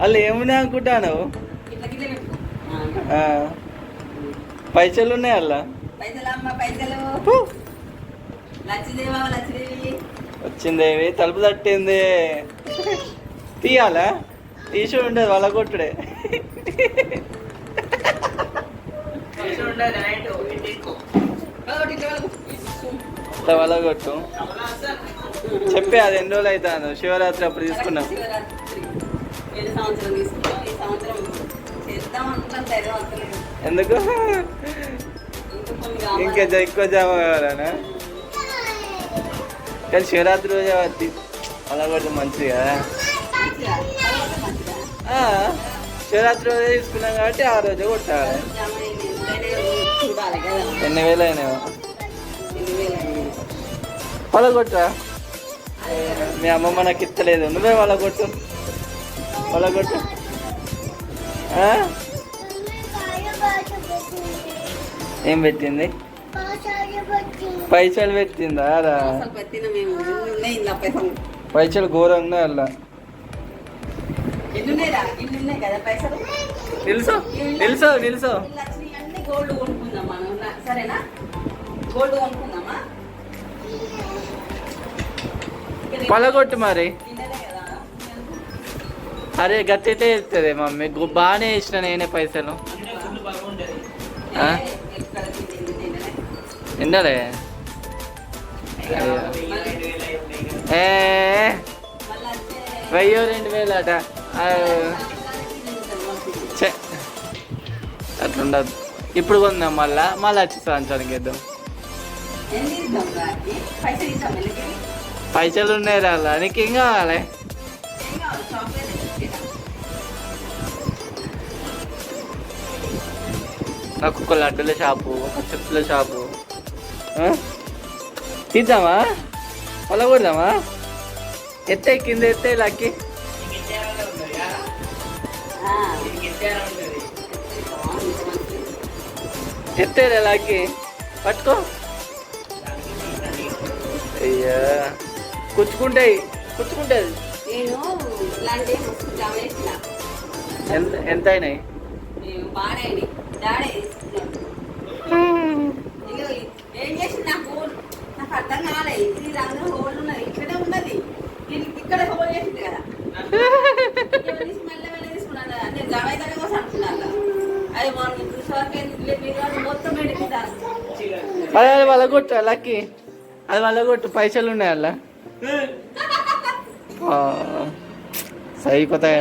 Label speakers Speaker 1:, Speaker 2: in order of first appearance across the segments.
Speaker 1: వాళ్ళు ఏమున్నాయి అనుకుంటాను. పైసలు. ఉన్నాయి అలా వచ్చిందేవి తలుపు తట్టింది. తీయాలా? తీసి ఉండేది వాళ్ళ కొట్టుడే
Speaker 2: వాళ్ళ
Speaker 1: కొట్టు చెప్పే అది ఎన్ని రోజులు అవుతాను శివరాత్రి అప్పుడు తీసుకున్నాం.
Speaker 2: శివరాత్రి. ఏడు సంవత్సరం తీసుకున్నాం. ఈ సంవత్సరం చేద్దాం అనుకుంటాం ధైర్యం వస్తలేదు
Speaker 1: ఎందుకు?
Speaker 2: ఇంకా
Speaker 1: ఎక్కువ జామ కావాలనా? కానీ శివరాత్రి రోజే అలా కొడితే మంచిది కదా. శివరాత్రి రోజే తీసుకున్నాం కాబట్టి ఆ రోజే కొట్టాలి. ఎన్ని వేలు అయినాయో కొట్టరా? మీ అమ్మమ్మ నాకు ఇస్తలేదు. నువ్వే వాళ్ళ కొట్టు. ఆ? ఏం పెట్టింది? పైసలు పెట్టిందా రా
Speaker 2: పైసలు
Speaker 1: ఘోరంగా అలా నిలుసో నిలుసో నిలుసో.
Speaker 2: గోల్డ్ సరేనా? కొనుక్కుందామా?
Speaker 1: పలగొట్టు మరి. అరే గట్టయితే ఇస్తుంది మమ్మీ. బాగానే ఇచ్చిన నేనే పైసలు. ఎండలే? వెయ్యో రెండు వేలు అట. అట్లుండదు. ఇప్పుడు కొందాం మళ్ళా. మళ్ళీ వచ్చి సంవత్సరానికి ఇద్దాం
Speaker 2: పైసలు
Speaker 1: ఉన్నాయి రా నీకేం కావాలి? నాకు ఒక లడ్డుల షాపు ఒక చెప్పుల షాపు? తీద్దామా పొలగొడదామా ఎత్తే కింద ఎత్తే లక్కి. ఎత్తేరే లక్కి. పట్టుకో. అయ్యా.
Speaker 2: జమ చేసిన
Speaker 1: ఎంత ఎంత అయినాయి
Speaker 2: నేను బాగానే డాడీ తీసుకున్నాను ఇదిగో ఇ- ఏం చేసి నాకు నాకు అర్థం కాలే ఇది రంగు హోల్ ఉన్నది ఇక్కడే ఉన్నది. దీనికి ఇక్కడ హోల్ చేసింది కదా. ఇక్కడ తీసి మెల్ల మెల్ల తీసుకున్నాను కదా నేను జమ అయితే కోసం అనుకున్నాను అది మనం చూసేవారికి మొత్తం
Speaker 1: అదే అది వాళ్ళ కొట్టు లక్కి. అది వాళ్ళ కొట్టు పైసలు ఉన్నాయి అలా. సరిపోతాయి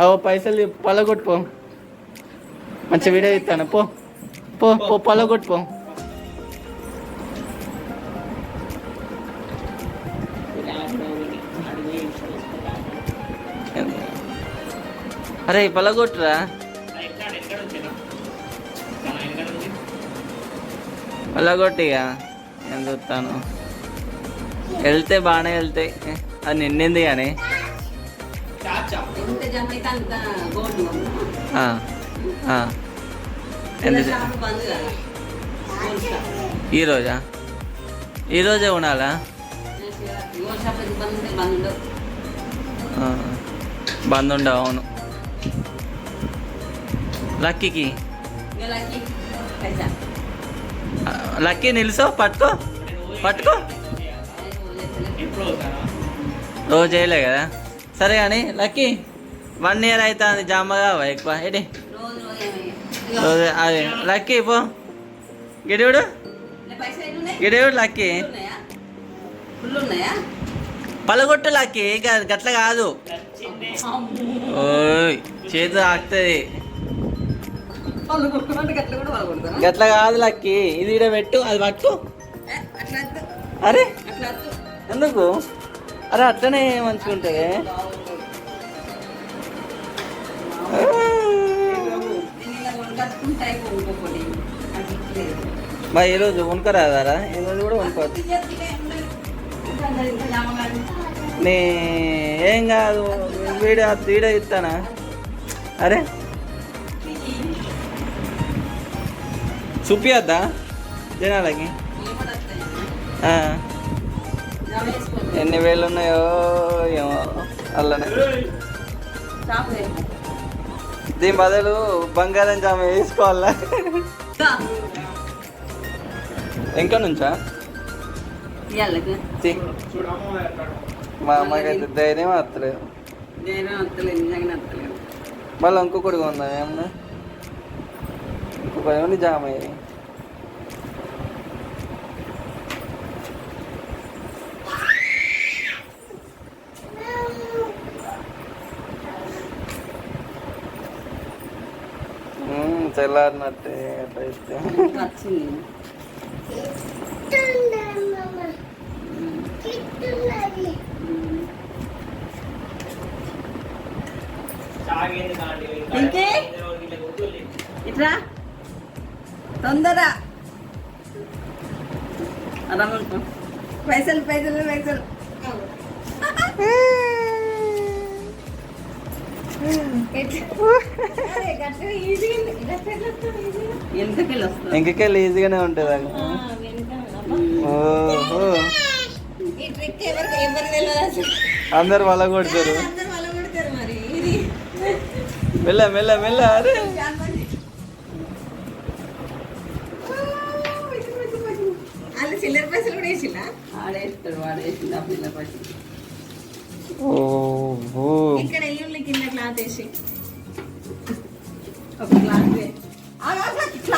Speaker 1: ఓ పైసలు పొలగొట్టు పో. మంచి వీడియో ఇస్తాను పో పో పో పొలగొట్టు పో. అరే పొలగొట్టురా పొలగొట్టిగా నేను చూస్తాను. వెళ్తే బాగానే వెళ్తాయి అది నిండింది కానీ?
Speaker 2: ఎంత
Speaker 1: ఈరోజా ఈరోజే
Speaker 2: అది బంద్ ఉండవు
Speaker 1: అవును. లక్కీకి? లక్కీ. నిలుసో పట్టుకో. పట్టుకో. రోజు చేయలే కదా? సరే కానీ లక్కీ వన్ ఇయర్ అవుతుంది జామ కావా ఎక్కువ? ఏంటి
Speaker 2: రోజు రోజు ఏమయ్యా?
Speaker 1: రోజు అదే. లక్కీ పో. గిడివుడు? గిడివుడు లక్కీ? పలగొట్టు లక్కీ. గట్ల కాదు. ఓయ్ చేతి
Speaker 2: కొట్టుకుంటే గట్ల
Speaker 1: కాదు లక్కీ. ఇది ఈడ పెట్టు అది పట్టు. అరే. ఎందుకు? అరే అట్లనే మంచిగా ఉంటుంది
Speaker 2: ఉంటాయి మరి
Speaker 1: ఏ రోజు వనుకరాదారా రోజు కూడా
Speaker 2: వనుకోవచ్చు
Speaker 1: నే ఏం కాదు వీడియో వీడియో ఇస్తానా? అరే. చూపియద్దా? జనాలకి. ఎన్ని వేలు ఉన్నాయో ఏమో. అల్లనే. దీని బదులు బంగారం జామ వేసుకోవాలా. ఇంకా నుంచా. మా అమ్మకైతే ధైర్యం వస్తలేదు.
Speaker 2: వస్తలేదు
Speaker 1: మళ్ళీ ఇంకొకటి ఉందా ఏమన్నా ఇంకొకటి ఏమన్నా జామ అయ్యి
Speaker 2: θέλανε να τα είστε.
Speaker 1: ఇంకెళ్ళి ఈజీగానే ఉంటుంది అది. ఓహో. అందరు వల కొడతారు
Speaker 2: అందరూ వాళ్ళు కొడతారు మరి ఇది.
Speaker 1: మెల్ల మెల్ల మెల్ల అరే.
Speaker 2: చిల్లర పైసలు కూడా వేసిందా ఆడేస్తాడు వాడేసింది ఆ పిల్ల పైసలు.
Speaker 1: ఓహో.
Speaker 2: ఇక్కడ కింద క్లాత్ వేసి. ఒక క్లాత్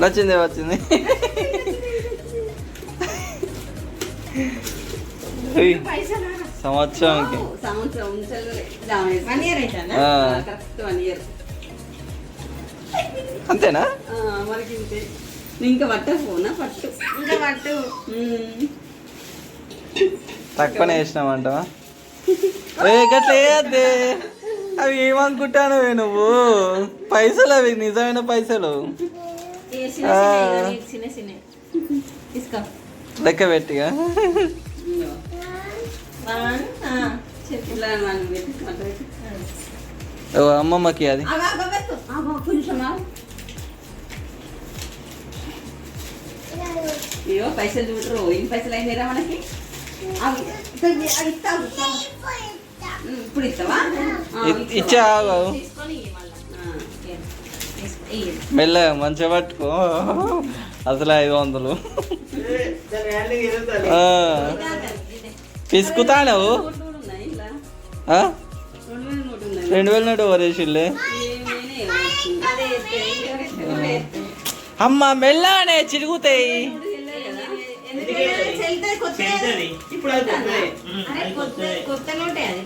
Speaker 2: నచ్చింది
Speaker 1: వచ్చింది సంవత్సరానికి. అంతేనా?
Speaker 2: మనకి ఇంకా పట్టకపోనా పట్టు.
Speaker 3: ఇంకా పట్టు.
Speaker 1: తక్కువనే వేసినామంటావా గట్లే అవి ఏమనుకుంటానవే నువ్వు? పైసలు అవి నిజమైన పైసలు. లెక్క పెట్టిగా అమ్మమ్మకి అది.
Speaker 2: పైసలు చూడరు. ఇన్ని పైసలు అయినా మనకి? అవి అవి ఇచ్చావు?
Speaker 1: ఇచ్చా మెల్ల మంచిగా పట్టుకో. అసలు ఐదు వందలు. పిసుకుతాను
Speaker 2: రెండు వేల నోటు
Speaker 1: వరేసిల్లే అమ్మ మెల్లనే చిరుగుతాయి.
Speaker 4: ఇప్పుడు
Speaker 3: కొత్త నోటే అది.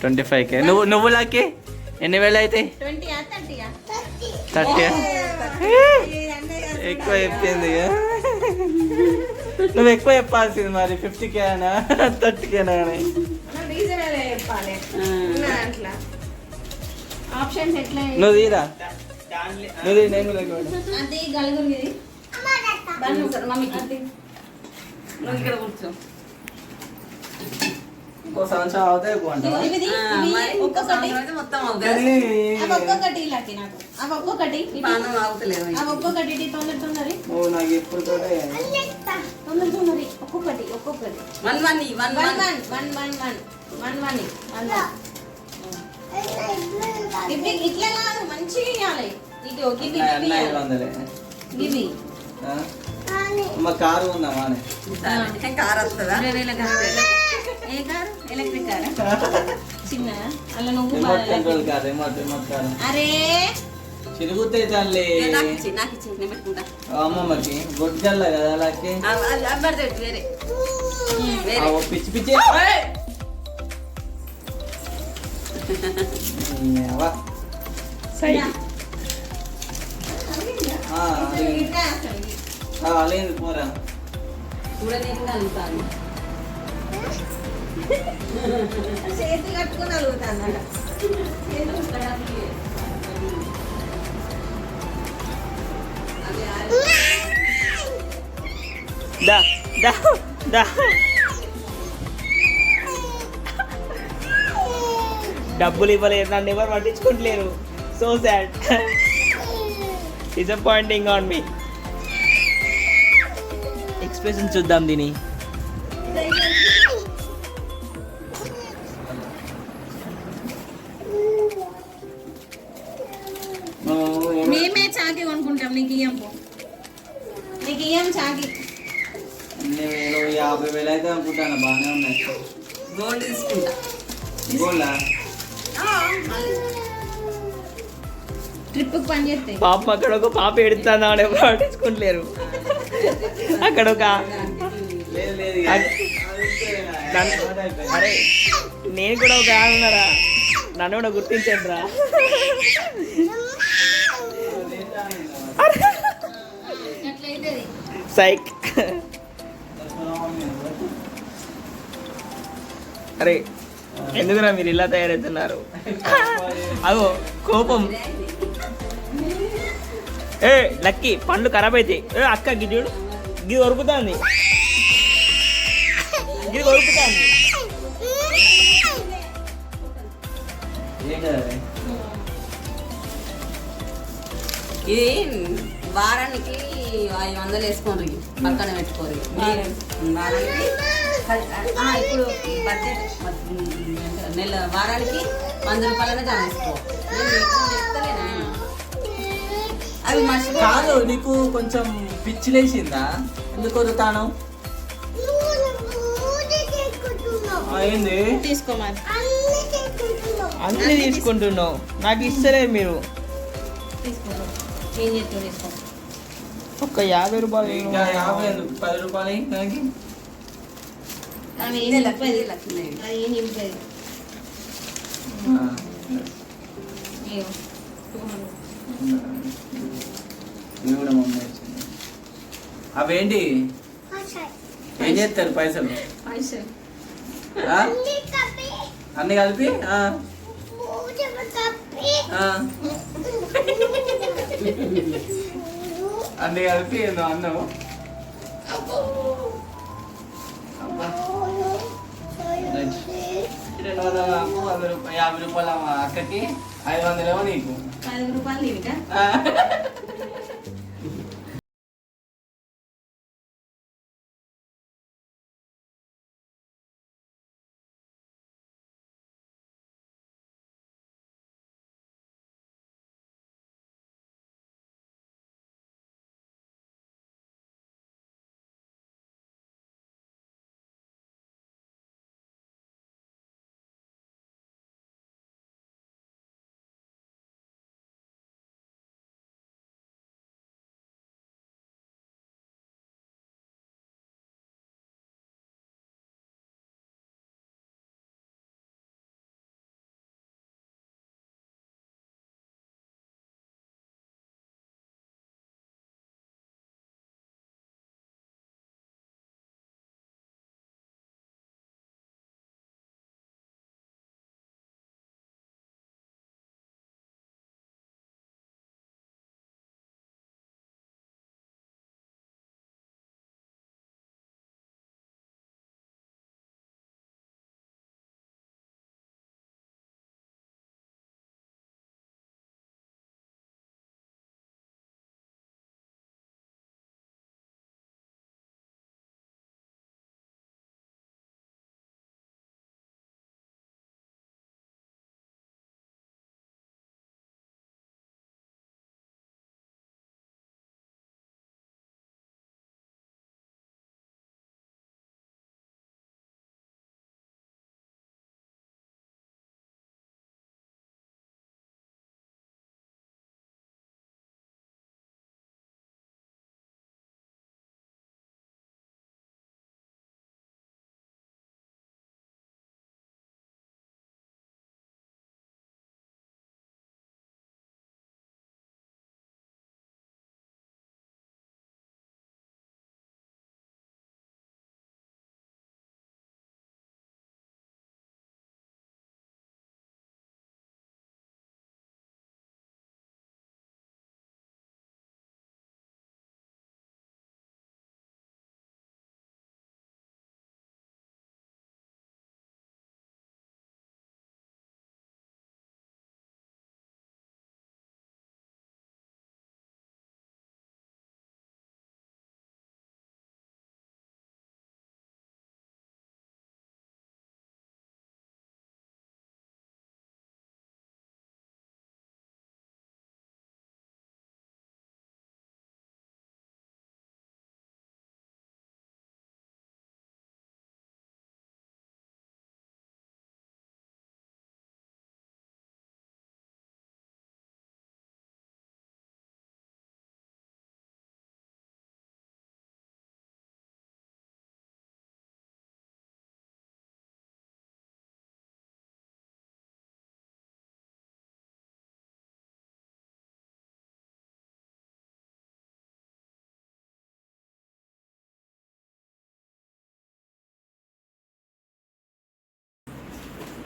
Speaker 1: Twenty five K. నువ్వు నువ్వు లాకే ఎన్ని వేలు
Speaker 3: అయితే?
Speaker 1: థర్టీ ఎక్కువ చెప్పింది నువ్వు ఎక్కువ చెప్పాల్సింది మరి. ఫిఫ్టీ కేనా థర్టీ కేనా అని నువ్వు తీరా? నువ్వు నేను
Speaker 2: కూర్చో.
Speaker 1: ఇంకో సంవత్సరం అవుతాయి
Speaker 3: ఒక్కొక్కటి.
Speaker 2: మొత్తం
Speaker 3: అవి ఒక్కొక్కటి నాకు. అవి ఒక్కొక్కటి.
Speaker 2: పానం ఆగుతలేదు
Speaker 3: అవి ఒక్కొక్కటి తొందర తొందరి.
Speaker 1: నువ్వు నాకు ఎప్పుడు తోటే
Speaker 3: తొందర తొందరి. ఒక్కొక్కటి ఒక్కొక్కటి.
Speaker 2: One one one
Speaker 3: one.
Speaker 2: One
Speaker 3: one one one one. One ఇప్పుడు ఇట్లా కాదు మంచిగా ఇవ్వాలి ఇటు గివి
Speaker 1: కారు ఉందా
Speaker 2: కార్ వస్తుందా? ఏ కారు ఎలక్ట్రిక్ కారా
Speaker 3: చిన్న? అలా నువ్వు అరే!
Speaker 1: చిరుగుతాయి తల్లి. అమ్మమ్మకి గొడ్డల్ల కదా అలాగే పిచ్చి పిచ్చి. అలిగింది పోరా.
Speaker 3: చేతి కట్టుకుని అలుగుతాను
Speaker 1: దా దా దా. డబ్బులు ఇవ్వలేదు నన్ను ఎవరు పట్టించుకుంటలేరు. So sad disappointing on me expression చూద్దాం దీని యాభై వేలు అయితే అనుకుంటాను బాగానే ఉన్నాయి.
Speaker 2: గోల్డ్ తీసుకుంటా.
Speaker 1: గోల్డా?
Speaker 3: పని
Speaker 1: పాప అక్కడ ఒక పాప ఎడుతుందా అని ఎవరు పట్టించుకుంటలేరు. అక్కడ ఒక అరే నేను కూడా ఒక ఉన్నారా? నన్ను కూడా గుర్తించండి రా సైక్. అరే ఎందుకురా మీరు ఇలా తయారవుతున్నారు? అగో కోపం. ఏ లక్కీ పండ్లు ఖరాబ్ అవుతాయి ఏ అక్క గి చూడు. గిది కొరుకుతాంది. గిది కొరుకుతాంది.
Speaker 2: ఇది వారానికి ఐదు వందలు వేసుకోండి. పక్కన పెట్టుకోరు వారానికి? ఇప్పుడు బడ్జెట్ నెల వారానికి వంద రూపాయలనే చెప్తలేనా అవి
Speaker 1: కాదు నీకు కొంచెం పిచ్చి లేచిందా ఎందుకు కొరుతాను ఏంది
Speaker 3: తీసుకో మరి
Speaker 1: అన్ని తీసుకుంటున్నావు. నాకు ఇస్తలేదు మీరు. ఒక్క యాభై రూపాయలు యాభై? పది రూపాయలు ఇవి కూడా మమ్మీ వచ్చింది అవేంటి ఏం చేస్తారు పైసలు? అన్ని కలిపి ఆ. ఆ. అన్ని కలిపి ఏందో అన్నావు రెండు వందల నాకు వంద రూపాయలు యాభై రూపాయలు అక్కకి ఐదు వందలేమో నీకు.
Speaker 3: పది రూపాయలు దీనికా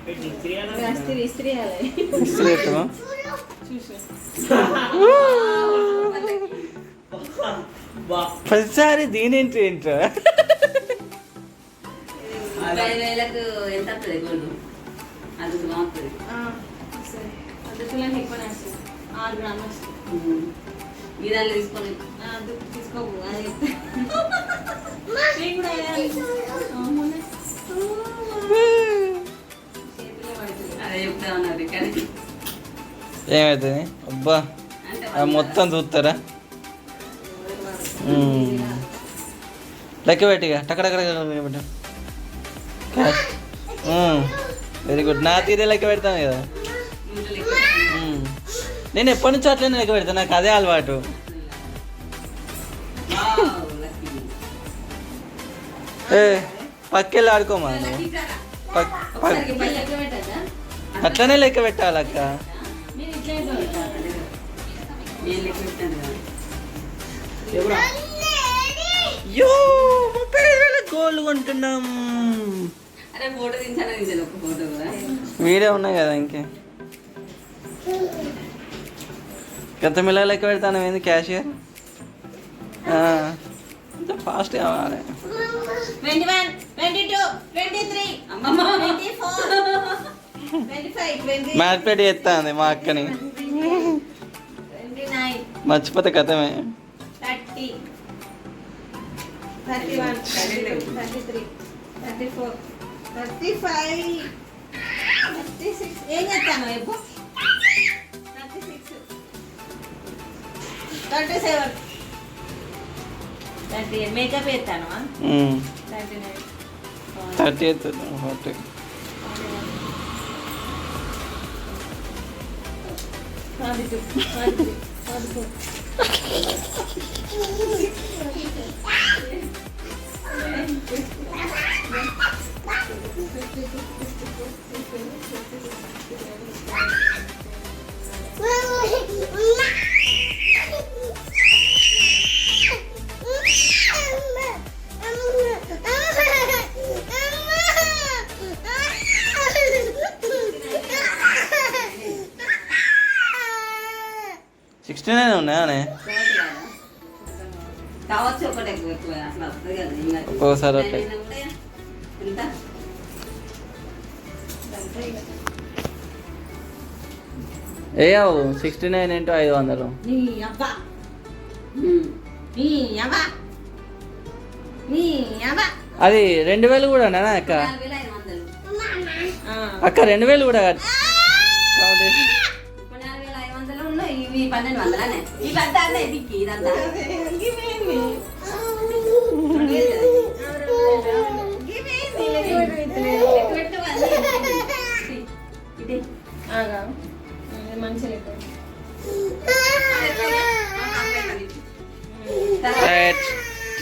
Speaker 2: వస్తుంది. ఈ దాంట్లో తీసుకొని
Speaker 3: ఆ, అది తీసుకోకు అది నేను
Speaker 1: ఏమవుతుంది అబ్బా మొత్తం చూస్తారా. లెక్క పెట్టిగా టక్కడక్కడ పెట్టు. వెరీ గుడ్ నా తీరే లెక్క పెడతాను కదా. నేను ఎప్పటి నుంచో అట్లనే లెక్క పెడతాను. నాకు అదే అలవాటు. ఏ పక్కెళ్ళి ఆడుకోమా నువ్వు? అట్లనే లెక్క పెట్టాలక్క
Speaker 3: మీరు.
Speaker 1: యో ముప్పై ఐదు వేల గోల్డ్ కొంటున్నాం. వీడియో ఉన్నాయి కదా ఇంకే. గత మిల్ల లెక్క పెడతాను ఏంది క్యాషియర్? ఫాస్ట్ కావాలి
Speaker 3: twenty one twenty two twenty three twenty four.
Speaker 1: Mathematic చేస్తాంది మా అక్కని. మర్చిపోతే కథమే.
Speaker 3: ఏం చేస్తాను thirty seven eight make up thirty
Speaker 1: sabe,
Speaker 2: sabe, sabe, sabe.
Speaker 1: ఏ సిక్స్టీ నైన్ ఇంటూ ఐదు వందలు. అది రెండు వేలు కూడా అక్క? అక్క రెండు వేలు కూడా కట్-
Speaker 2: ध्यान
Speaker 3: से लेकर